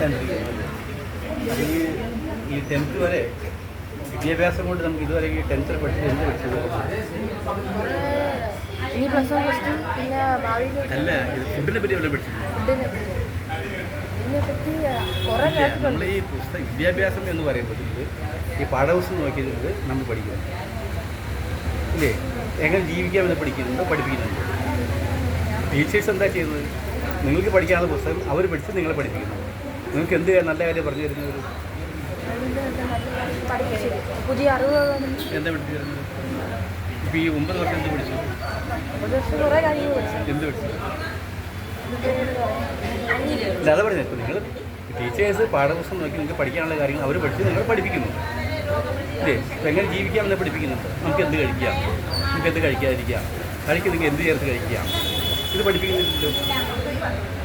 ടെൻത്തിലേക്ക് ഈ ഈ ടെൻത്ത് വരെ വിദ്യാഭ്യാസം കൊണ്ട് നമുക്ക് ഇതുവരെ ഈ ടെൻത്തിൽ പഠിച്ചത് എന്ത് പഠിച്ചത്? അല്ല ഇത് ഫുഡിനെ പറ്റി എവിടെ പഠിച്ചത്? നമ്മൾ ഈ പുസ്തക വിദ്യാഭ്യാസം എന്ന് പറയുമ്പോഴത്തേക്ക് ഈ പാഠപുസ്തകം നോക്കിയിരുന്നത് നമ്മൾ പഠിക്കുന്നത് ഇല്ലേ? എങ്ങനെ ജീവിക്കാമെന്ന് പഠിക്കുന്നുണ്ടോ പഠിപ്പിക്കുന്നുണ്ടോ? ടീച്ചേഴ്സ് എന്താ ചെയ്യുന്നത്? നിങ്ങൾക്ക് പഠിക്കാനുള്ള പുസ്തകം അവർ പഠിച്ച് നിങ്ങളെ പഠിപ്പിക്കുന്നു. നിങ്ങൾക്ക് എന്ത് നല്ല കാര്യം പറഞ്ഞു തരുന്നത്? പുതിയ എന്താ പഠിച്ചു തരുന്നത്? ഇപ്പോൾ ഈ ഒമ്പത് വർഷം എന്ത് പഠിച്ചു? എന്ത് പഠിച്ചു? അല്ല അതാ പറഞ്ഞത്. ഇപ്പോൾ നിങ്ങൾ ടീച്ചേഴ്സ് പാഠപുസ്തകം നോക്കി നിങ്ങൾക്ക് പഠിക്കാനുള്ള കാര്യങ്ങൾ അവർ പഠിച്ച് നിങ്ങളെ പഠിപ്പിക്കുന്നു. അല്ലേ ഇപ്പം എങ്ങനെ ജീവിക്കാമെന്ന് പഠിപ്പിക്കുന്നുണ്ട്. നമുക്ക് എന്ത് കഴിക്കാം? നമുക്ക് എന്ത് കഴിക്കാതിരിക്കാം? കഴിക്കുന്നെങ്കിൽ എന്ത് ചേർത്ത് കഴിക്കാം? ഇത് പഠിപ്പിക്കുന്നില്ലല്ലോ Gracias.